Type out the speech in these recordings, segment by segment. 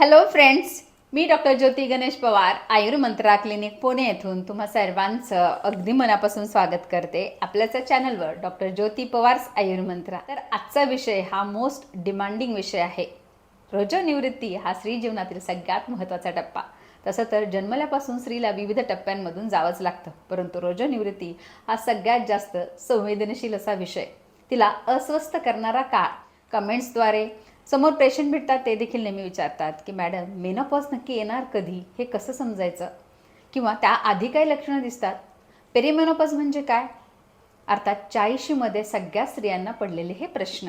Hello friends मी doctor Jyoti Ganesh Pawar Ayurmantra clinic Pune येथून तुम्हा सर्वांचं अगदी मनापासून स्वागत करते आपल्याच चॅनलवर डॉक्टर ज्योती पवार्स आयुर्मंत्रा. तर आजचा विषय हा मोस्ट डिमांडिंग विषय आहे. रजोनिवृत्ती हा स्त्री जीवनातील सगळ्यात महत्त्वाचा टप्पा. तसं तर जन्मल्यापासून स्त्रीला विविध टप्प्यांमधून जावंच लागतं परंतु रजोनिवृत्ती हा सगळ्यात जास्त संवेदनशील असा विषय. तिला अस्वस्थ करणारा काळ. कमेंट्सद्वारे समोर पेशंट भेटतात ते देखील नेहमी विचारतात की मॅडम मेनोपॉज नक्की येणार कधी? हे कसं समजायचं? किंवा त्या आधी काही लक्षणं दिसतात. पेरिमेनोपॉज म्हणजे काय? अर्थात चाळीशीमध्ये सगळ्या स्त्रियांना पडलेले हे प्रश्न.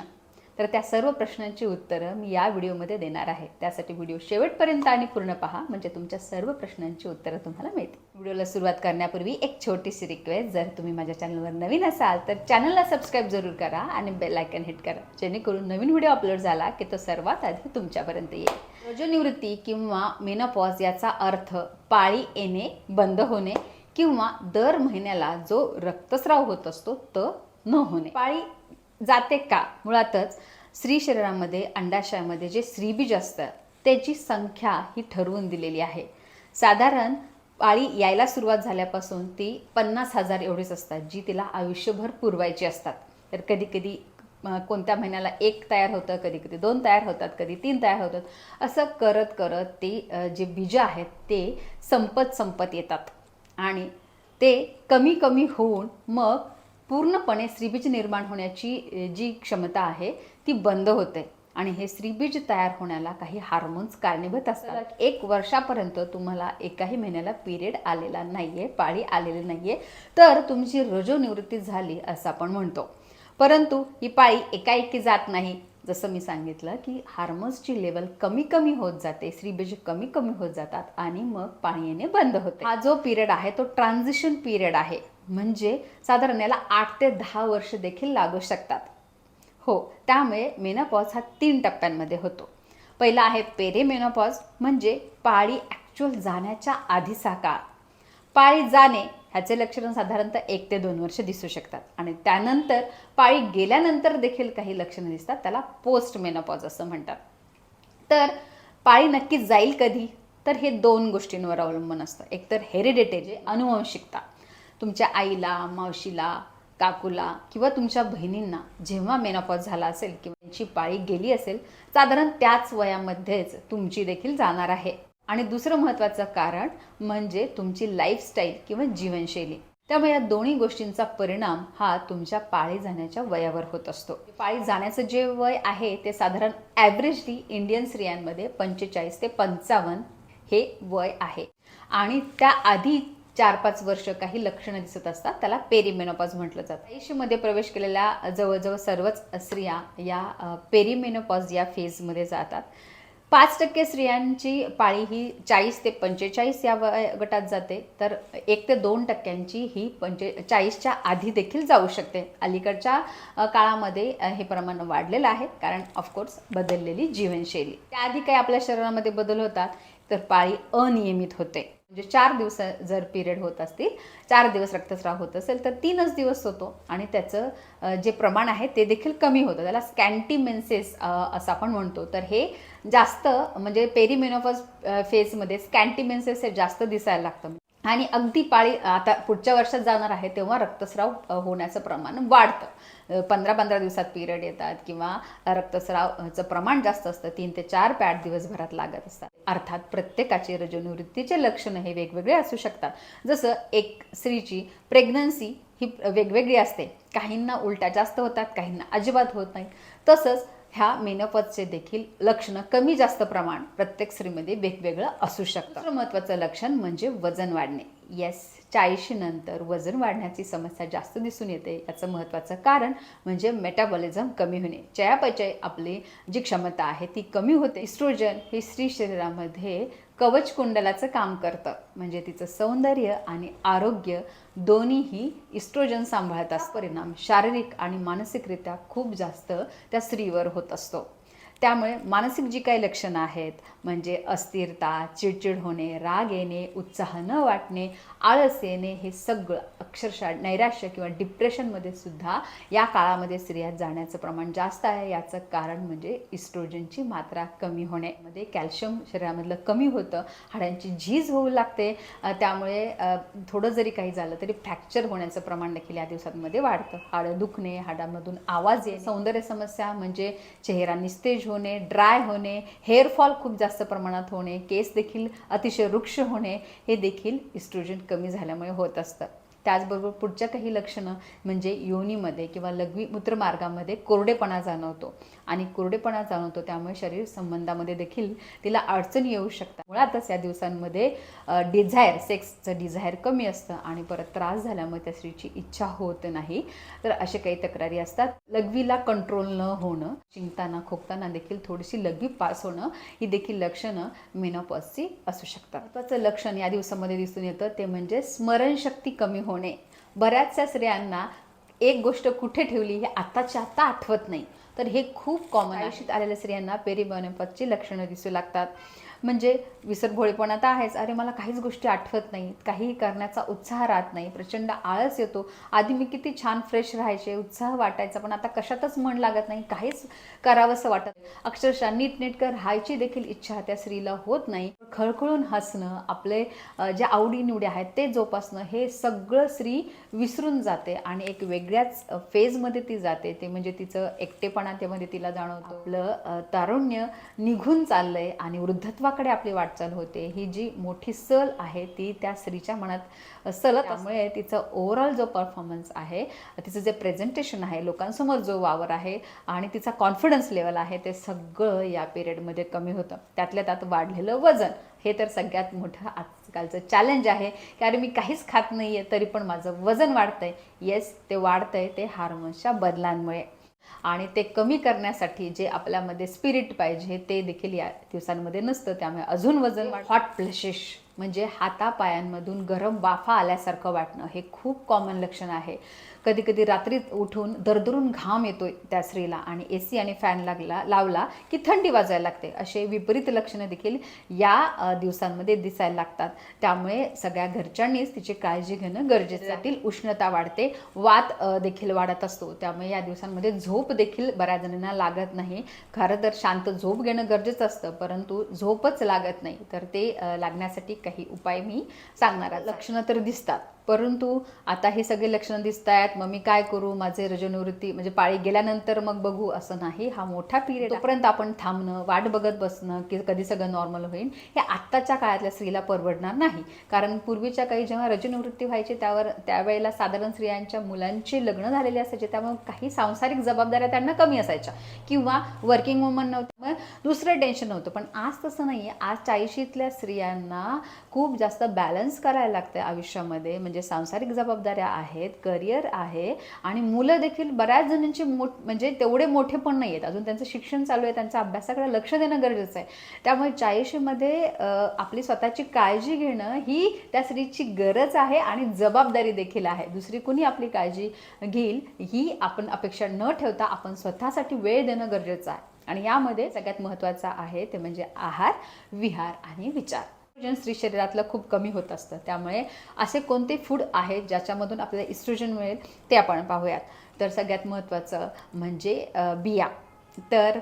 तर त्या सर्व प्रश्नांची उत्तरं मी या व्हिडिओमध्ये देणार आहे. त्यासाठी व्हिडिओ शेवटपर्यंत आणि पूर्ण पहा म्हणजे तुमच्या सर्व प्रश्नांची उत्तरं तुम्हाला मिळतील. व्हिडिओला सुरुवात करण्यापूर्वी एक छोटीशी रिक्वेस्ट जर तुम्ही माझ्या चॅनलवर नवीन असाल तर चॅनलला सबस्क्राईब जरूर करा आणि बेल आयकन हिट करा जेणेकरून नवीन व्हिडिओ अपलोड झाला की तो सर्वात आधी तुमच्यापर्यंत येईल. रजोनिवृत्ती किंवा मेनोपॉज याचा अर्थ पाळी येणे बंद होणे किंवा दर महिन्याला जो रक्तस्राव होत असतो तो न होणे. पाळी जाते का? मुळातच स्त्री शरीरामध्ये अंडाशयामध्ये जे स्त्रीबीज असतं त्याची संख्या ही ठरवून दिलेली आहे. साधारण पाळी यायला सुरुवात झाल्यापासून ती पन्नास हजार एवढीच असतात जी तिला आयुष्यभर पुरवायची असतात. तर कधी कधी कोणत्या महिन्याला एक तयार होतं कधी कधी दोन तयार होतात कधी तीन तयार होतात असं करत करत ते जे बीज आहेत ते संपत संपत येतात. आणि ते कमी कमी होऊन मग पूर्णपणे स्त्रीबीज निर्माण होण्याची जी क्षमता आहे ती बंद होते. आणि हे स्त्रीबीज तयार होण्याला काही हार्मोन्स कारणीभूत असतात. एक वर्षापर्यंत तुम्हाला एकाही महिन्याला पिरियड आलेला नाहीये पाळी आलेली नाहीये. तर तुमची रजोनिवृत्ती झाली असं आपण म्हणतो. परंतु ही पाळी एकाएकी जात नाही. जसं मी सांगितलं की हार्मोन्सची लेवल कमी कमी होत जाते स्त्रीबीज कमी कमी होत जातात आणि मग पाणी येणे बंद होते. हा जो पिरियड आहे तो ट्रान्झिशन पिरियड आहे. म्हणजे साधारण याला आठ ते दहा वर्ष देखील लागू शकतात. हो त्यामुळे मेनोपॉज हा तीन टप्प्यांमध्ये होतो. पहिला आहे पेरेमेनोपॉज म्हणजे पाळी ॲक्च्युअल जाण्याच्या आधीचा काळ. पाळी जाणे ह्याचे लक्षणं साधारणतः एक ते दोन वर्ष दिसू शकतात. आणि त्यानंतर पाळी गेल्यानंतर देखील काही लक्षणं दिसतात. त्याला पोस्ट मेनोपॉज असं म्हणतात. तर पाळी नक्की जाईल कधी? तर हे दोन गोष्टींवर अवलंबून असतं. एकतर हेरिडेटरी अनुवंशिकता तुमच्या आईला मावशीला काकूला किंवा तुमच्या बहिणींना जेव्हा मेनोपॉज झाला असेल किंवा त्यांची पाळी गेली असेल साधारण त्याच वयामध्येच तुमची देखील जाणार आहे. आणि दुसरं महत्त्वाचं कारण म्हणजे तुमची लाईफस्टाईल किंवा जीवनशैली. त्यामुळे या दोन्ही गोष्टींचा परिणाम हा तुमच्या पाळी जाण्याच्या वयावर होत असतो. पाळी जाण्याचं जे वय आहे ते साधारण ॲव्हरेजली इंडियन स्त्रियांमध्ये पंचेचाळीस ते पंचावन्न हे वय आहे. आणि त्याआधी चार पाच वर्ष काही लक्षणं दिसत असतात. त्याला पेरीमेनोपॉज म्हटलं जातं. आयुष्यमध्ये प्रवेश केलेल्या जवळजवळ सर्वच स्त्रिया या पेरीमेनोपॉज या फेजमध्ये जातात. पाच टक्के स्त्रियांची पाळी ही चाळीस ते पंचेचाळीस या गटात जाते. तर एक ते दोन टक्क्यांची ही पंचे चाळीसच्या आधी देखील जाऊ शकते. अलीकडच्या काळामध्ये हे प्रमाण वाढलेलं आहे. कारण ऑफकोर्स बदललेली जीवनशैली. त्याआधी काही आपल्या शरीरामध्ये बदल होतात. तर पाळी अनियमित होते. म्हणजे चार दिवस जर पिरियड होत असतील चार दिवस रक्तस्राव होत असेल तर तीनच दिवस होतो आणि त्याचं जे प्रमाण आहे ते देखील कमी होतं. त्याला स्कॅन्टीमेन्सेस असं आपण म्हणतो. तर हे जास्त म्हणजे पेरिमेनोफस फेजमध्ये स्कॅन्टीमेन्सेस हे जास्त दिसायला लागतं. आणि अगदी पाळी आता पुढच्या वर्षात जाणार आहे तेव्हा रक्तस्राव होण्याचं प्रमाण वाढतं. पंधरा पंधरा दिवसात पिरियड येतात किंवा रक्तस्रावचं प्रमाण जास्त असतं तीन ते चार पॅड दिवसभरात लागत असतात. अर्थात प्रत्येकाचे रजोनिवृत्तीचे लक्षणं हे वेगवेगळे असू शकतात. जसं एक स्त्रीची प्रेग्नन्सी ही वेगवेगळी असते. काहींना उलट्या जास्त होतात काहींना अजिबात होत नाही तसंच ह्या मेनोपॉजचे देखील लक्षणं कमी जास्त प्रमाण प्रत्येक स्त्रीमध्ये वेगवेगळं असू शकतं. दुसरं महत्त्वाचं लक्षण म्हणजे वजन वाढणे. येस चाळीशी नंतर वजन वाढण्याची समस्या जास्त दिसून येते. याचं महत्त्वाचं कारण म्हणजे मेटाबॉलिझम कमी होणे. चयापचय आपली जी क्षमता आहे ती कमी होते. इस्ट्रोजन हे स्त्री शरीरामध्ये कवच कुंडलाचं काम करतं. म्हणजे तिचं सौंदर्य आणि आरोग्य दोन्हीही इस्ट्रोजन सांभाळताच परिणाम शारीरिक आणि मानसिकरित्या खूप जास्त त्या स्त्रीवर होत असतो. त्यामुळे मानसिक जी काही लक्षणं आहेत म्हणजे अस्थिरता चिडचिड होणे राग येणे उत्साह न वाटणे आळस येणे हे सगळं अक्षरशः नैराश्य किंवा डिप्रेशनमध्ये सुद्धा या काळामध्ये स्त्रिया जाण्याचं प्रमाण जास्त आहे. याचं कारण म्हणजे इस्ट्रोजनची मात्रा कमी होण्यामध्ये कॅल्शियम शरीरामधलं कमी होतं. हाडांची झीज होऊ लागते. त्यामुळे थोडं जरी काही झालं तरी फ्रॅक्चर होण्याचं प्रमाण देखील या दिवसांमध्ये वाढतं. हाडं दुखणे हाडांमधून आवाज येणे सौंदर्य समस्या म्हणजे चेहरा निस्तेज होणे ड्राय होणे हेअरफॉल खूप जास्त प्रमाणात होणे केस देखील अतिशय वृक्ष होणे हे देखील इस्ट्रोजन कमी झाल्यामुळे होत असतं. त्याचबरोबर पुढच्या काही लक्षणं म्हणजे योनीमध्ये किंवा लघवी मूत्रमार्गामध्ये कोरडेपणा जाणवतो. आणि कोरडेपणा जाणवतो त्यामुळे शरीर संबंधामध्ये देखील तिला अडचणी येऊ शकतात. मुळातच या दिवसांमध्ये डिझायर सेक्सचं डिझायर कमी असतं आणि परत त्रास झाल्यामुळे त्या स्त्रीची इच्छा होत नाही. तर असे काही तक्रारी असतात. लघवीला कंट्रोल न होणं शिंकताना खोकताना देखील थोडीशी लघवी पास होणं ही देखील लक्षणं मेनोपॉजची असू शकतात. महत्त्वाचं लक्षण या दिवसामध्ये दिसून येतं ते म्हणजे स्मरणशक्ती कमी होणे. बऱ्याचशा स्त्रियांना एक गोष्ट कुठे ठेवली हे आत्ताच्या आत्ता आठवत नाही. तर हे खूप कॉमन आयुष्यात आलेल्या स्त्रियांना पेरिबॉनेपसची लक्षणं दिसू लागतात. म्हणजे विसरभोळेपणा तर आहेच. अरे मला काहीच गोष्टी आठवत नाहीत. काही करण्याचा उत्साह राहत नाही. प्रचंड आळस येतो. आधी मी किती छान फ्रेश राहायचे उत्साह वाटायचा पण आता कशातच मन लागत नाही. काहीच करावंसं वाटत अक्षरशः नीटनेटकं राहायची देखील इच्छा त्या स्त्रीला होत नाही. खळखळून हसणं आपले जे ज्या आवडीनिवडी आहेत ते जोपासणं हे सगळं स्त्री विसरून जाते आणि एक वेगळ्याच फेजमध्ये ती जाते. ते म्हणजे तिचं एकटेपणा त्यामध्ये तिला जाणवतो. आपलं तारुण्य निघून चाललंय आणि देवाकडे आपली वाटचाल होते. ही जी मोठी सल आहे ती त्या स्त्रीच्या मनात अ, सलत त्यामुळे तिचं ओव्हरऑल जो परफॉर्मन्स आहे तिचं जे प्रेझेंटेशन आहे लोकांसमोर जो वावर आहे आणि तिचा कॉन्फिडन्स लेवल आहे ते सगळं या पिरियडमध्ये कमी होतं. त्यातल्या त्यात वाढलेलं वजन हे तर सगळ्यात मोठं आजकालचं चॅलेंज आहे की अरे मी काहीच खात नाही आहे तरी पण माझं वजन वाढतंय. येस ते वाढतंय ते हार्मोन्सच्या बदलांमुळे. आणि ते कमी करण्यासाठी जे आपल्यामध्ये स्पिरिट पाहिजे ते देखील या दिवसांमध्ये नसतं. त्यामुळे अजून वजन हॉट फ्लॅशेस म्हणजे हातापायांमधून गरम वाफा आल्यासारखं वाटणं हे खूप कॉमन लक्षण आहे. कधी कधी रात्रीत उठून दरदरून घाम येतो त्या स्त्रीला आणि ए सी आणि फॅन लागला लावला की थंडी वाजायला लागते. असे विपरीत लक्षणं देखील या दिवसांमध्ये दिसायला लागतात. त्यामुळे सगळ्या घरच्यांनीच तिची काळजी घेणं गरजेचं आहे. उष्णता वाढते. वात देखील वाढत असतो. त्यामुळे या दिवसांमध्ये झोप देखील बऱ्याच जणांना लागत नाही. खरं तर शांत झोप घेणं गरजेचं असतं परंतु झोपच लागत नाही. तर ते लागण्यासाठी काही उपाय मी सांगणार लक्षणं तर दिसतात. परंतु आता हे सगळे लक्षणं दिसत आहेत मग मी काय करू? माझे रजनिवृत्ती म्हणजे पाळी गेल्यानंतर मग बघू. असं नाही. हा मोठा पिरियड तोपर्यंत आपण थांबणं वाट बघत बसणं की कधी सगळं नॉर्मल होईल हे आत्ताच्या काळातल्या स्त्रीला परवडणार नाही. कारण पूर्वीच्या काही जेव्हा रजनिवृत्ती व्हायची त्यावर त्यावेळेला साधारण स्त्रियांच्या मुलांची लग्न झालेली असायचे. त्यामुळे काही सांसारिक जबाबदाऱ्या त्यांना कमी असायच्या. किंवा वर्किंग वुमन नव्हतं. मग दुसरं टेन्शन नव्हतं. पण आज तसं नाही आहे आज चाळीशीतल्या स्त्रियांना खूप जास्त बॅलन्स करायला लागतं आयुष्यामध्ये. म्हणजे म्हणजे सांसारिक जबाबदाऱ्या आहेत करिअर आहे आणि मुलं देखील बऱ्याच जणांची मोठ म्हणजे तेवढे मोठे पण नाही आहेत. अजून त्यांचं शिक्षण चालू आहे त्यांच्या अभ्यासाकडे लक्ष देणं गरजेचं आहे. त्यामुळे चाळीशीमध्ये आपली स्वतःची काळजी घेणं ही त्या स्त्रीची गरज आहे आणि जबाबदारी देखील आहे. दुसरी कुणी आपली काळजी घेईल ही आपण अपेक्षा न ठेवता आपण स्वतःसाठी वेळ देणं गरजेचं आहे. आणि यामध्ये सगळ्यात महत्त्वाचं आहे ते म्हणजे आहार विहार आणि विचार. स्त्री शरीरातलं खूप कमी होत असतं. त्यामुळे असे कोणते फूड आहेत ज्याच्यामधून आपल्याला इस्ट्रोजन मिळेल ते आपण पाहूयात. तर सगळ्यात महत्त्वाचं म्हणजे बिया. तर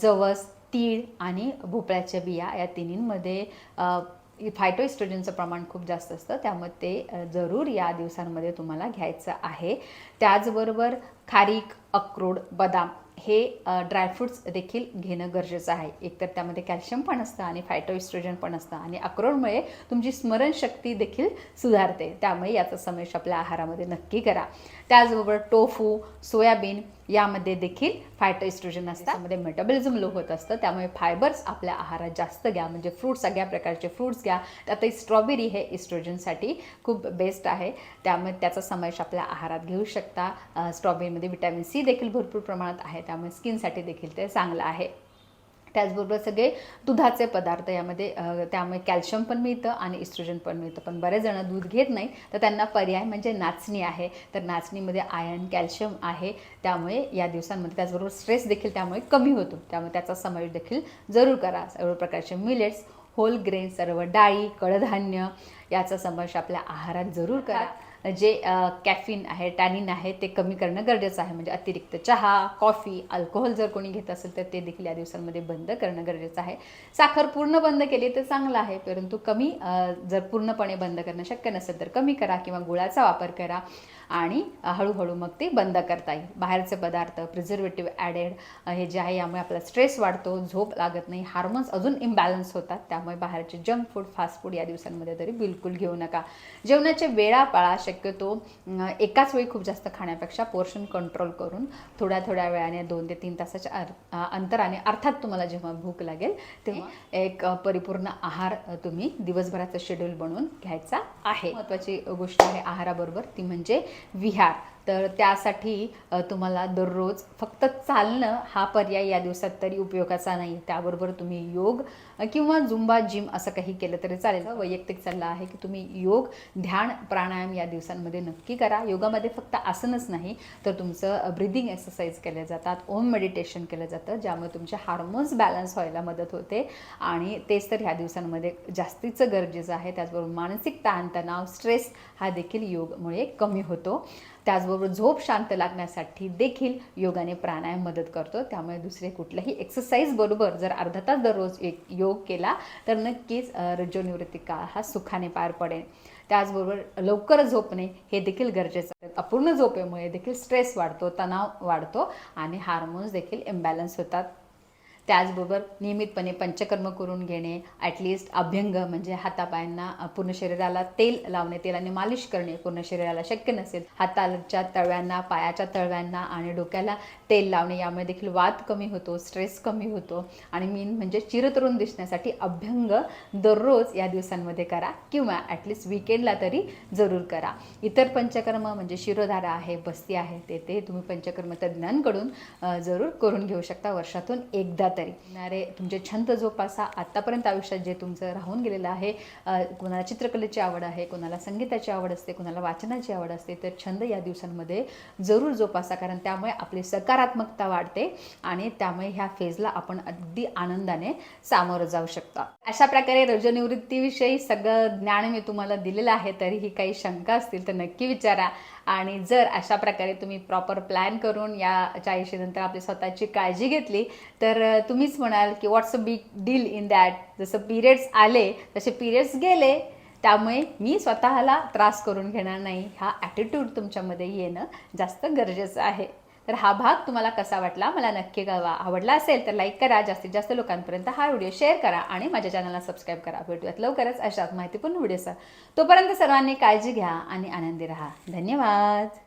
जवस तीळ आणि भोपळ्याच्या बिया या तिन्हींमध्ये फायटोइस्ट्रोजनचं फायटो इस्ट्रोजनचं प्रमाण खूप जास्त असतं. त्यामुळे ते जरूर या दिवसांमध्ये तुम्हाला घ्यायचं आहे. त्याचबरोबर खारीक अक्रोड बदाम हे ड्रायफ्रुट्स देखील घेणं गरजेचं आहे. एकतर त्यामध्ये कॅल्शियम पण असतं आणि फायटोइस्ट्रोजन पण असतं आणि अक्रोडमुळे तुमची स्मरणशक्ती देखील सुधारते. त्यामुळे याचा समावेश आपल्या आहारामध्ये नक्की करा. त्याचबरोबर टोफू सोयाबीन यामध्ये देखील फायटोइस्ट्रोजन असतं त्यामध्ये मेटाबॉलिझम लो होत असतं. त्यामुळे फायबर्स आपल्या आहारात जास्त घ्या. म्हणजे फ्रूट्स सगळ्या प्रकारचे फ्रूट्स घ्या. त्यातही स्ट्रॉबेरी हे इस्ट्रोजनसाठी खूप बेस्ट आहे. त्यामुळे त्याचा समावेश आपल्या आहारात घेऊ शकता. स्ट्रॉबेरीमध्ये विटॅमिन सी देखील भरपूर प्रमाणात आहे. त्यामुळे स्किनसाठी देखील ते चांगलं आहे. त्याचबरोबर सगळे दुधाचे पदार्थ यामध्ये त्यामुळे कॅल्शियम पण मिळतं आणि इस्ट्रोजन पण मिळतं. पण बरेच जण दूध घेत नाही तर त्यांना पर्याय म्हणजे नाचणी आहे. तर नाचणीमध्ये आयर्न कॅल्शियम आहे. त्यामुळे या दिवसांमध्ये त्याचबरोबर स्ट्रेस देखील त्यामुळे कमी होतो. त्यामुळे त्याचा समावेश देखील जरूर करा. सर्व प्रकारचे मिलेट्स होल ग्रेन सर्व डाळी कडधान्य याचा समावेश आपल्या आहारात जरूर करा. जे कॅफिन आहे टॅनिन आहे ते कमी करणं गरजेचं आहे. म्हणजे अतिरिक्त चहा कॉफी अल्कोहोल जर कोणी घेत असेल तर ते देखील या दिवसांमध्ये बंद करणं गरजेचं आहे. साखर पूर्ण बंद केली तर चांगलं आहे परंतु कमी जर पूर्णपणे बंद करणं शक्य नसेल तर कमी करा किंवा गुळाचा वापर करा आणि हळूहळू मग ते बंद करता येईल. बाहेरचे पदार्थ प्रिझर्वेटिव्ह ॲडेड हे जे आहे यामुळे आपला स्ट्रेस वाढतो झोप लागत नाही हार्मोन्स अजून इम्बॅलन्स होतात. त्यामुळे बाहेरचे जंक फूड फास्ट फूड या दिवसांमध्ये तरी बिलकुल घेऊ नका. जेवणाचे वेळा पाळा शक्यतो एकाच वेळी खूप जास्त खाण्यापेक्षा पोर्शन कंट्रोल करून थोड्या थोड्या वेळाने दोन ते तीन तासाच्या अंतराने अर्थात तुम्हाला जेव्हा भूक लागेल तेव्हा एक परिपूर्ण आहार तुम्ही दिवसभराचं शेड्यूल बनवून घ्यायचा आहे. महत्त्वाची गोष्ट आहे आहाराबरोबर ती म्हणजे विहार. तर त्यासाठी तुम्हाला दररोज फक्त चालणं हा पर्याय या दिवसात तरी उपयोगाचा नाही. त्याबरोबर तुम्ही योग किंवा झुंबा जिम असं काही केलं तरी चालेल. वैयक्तिक सल्ला आहे की तुम्ही योग ध्यान प्राणायाम या दिवसांमध्ये नक्की करा. योगामध्ये फक्त आसनच नाही तर तुमचं ब्रिदिंग एक्सरसाइज केल्या जातात ओम मेडिटेशन केलं जातं ज्यामुळे तुमचे हार्मोन्स बॅलन्स व्हायला मदत होते. आणि तेच तर ह्या दिवसांमध्ये जास्तीचं गरजेचं आहे. त्याचबरोबर मानसिक ताणतणाव स्ट्रेस हा देखील योगमुळे कमी होतो. त्याचबरोबर झोप शांत लागण्यासाठी देखील योगाने प्राणायाम मदत करतो. त्यामुळे दुसरे कुठल्याही एक्सरसाइज बरोबर जर अर्धा तास दररोज एक योग केला तर नक्कीच अ, रजोनिवृत्ती काळ हा सुखाने पार पडेल. त्याचबरोबर लवकर झोपणे हे देखील गरजेचं आहे. अपूर्ण झोपेमुळे देखील स्ट्रेस वाढतो तणाव वाढतो आणि हार्मोन्स देखील इम्बॅलन्स होतात. त्याचबरोबर नियमितपणे पंचकर्म करून घेणे ॲटलिस्ट अभ्यंग म्हणजे हातापायांना पूर्ण शरीराला तेल लावणे तेलाने मालिश करणे पूर्ण शरीराला शक्य नसेल. हाताच्या तळव्यांना पायाच्या तळव्यांना आणि डोक्याला तेल लावणे यामुळे देखील वाद कमी होतो स्ट्रेस कमी होतो. आणि मेन म्हणजे चिरतरुण दिसण्यासाठी अभ्यंग दररोज या दिवसांमध्ये करा किंवा ॲटलिस्ट विकेंडला तरी जरूर करा. इतर पंचकर्म म्हणजे शिरोधारा आहे बस्ती आहे ते ते तुम्ही पंचकर्म तज्ज्ञांकडून जरूर करून घेऊ शकता. वर्षातून एकदा तरी अरे तुमचे छंद जोपासा. आत्तापर्यंत आयुष्यात जे तुमचं राहून गेलेलं आहे कोणाला चित्रकलेची आवड आहे कोणाला संगीताची आवड असते कोणाला वाचनाची आवड असते तर छंद या दिवसांमध्ये जरूर जोपासा कारण त्यामुळे आपली सकारात्मकता वाढते आणि त्यामुळे ह्या फेजला आपण अगदी आनंदाने सामोरं जाऊ शकता. अशा प्रकारे रजनिवृत्तीविषयी सगळं ज्ञान मी तुम्हाला दिलेलं आहे तरीही काही शंका असतील तर नक्की विचारा. आणि जर अशा प्रकारे तुम्ही प्रॉपर प्लॅन करून या चाळीशीनंतर आपली स्वतःची काळजी घेतली तर तुम्हीच म्हणाल की what's a big deal in that जसं पिरियड्स आले तसे पिरियड्स गेले त्यामुळे मी स्वतःला त्रास करून घेणार नाही. हा ॲटिट्यूड तुमच्यामध्ये येणं जास्त गरजेचं आहे. तर हा भाग तुम्हाला कसा वाटला मला नक्की कळवा. आवडला असेल तर लाईक करा जास्तीत जास्त लोकांपर्यंत हा व्हिडिओ शेअर करा आणि माझ्या चॅनलला सबस्क्राईब करा. भेटूयात लवकरच अशाच माहितीपूर्ण सर तोपर्यंत सर्वांनी काळजी घ्या आणि आनंदी राहा. धन्यवाद.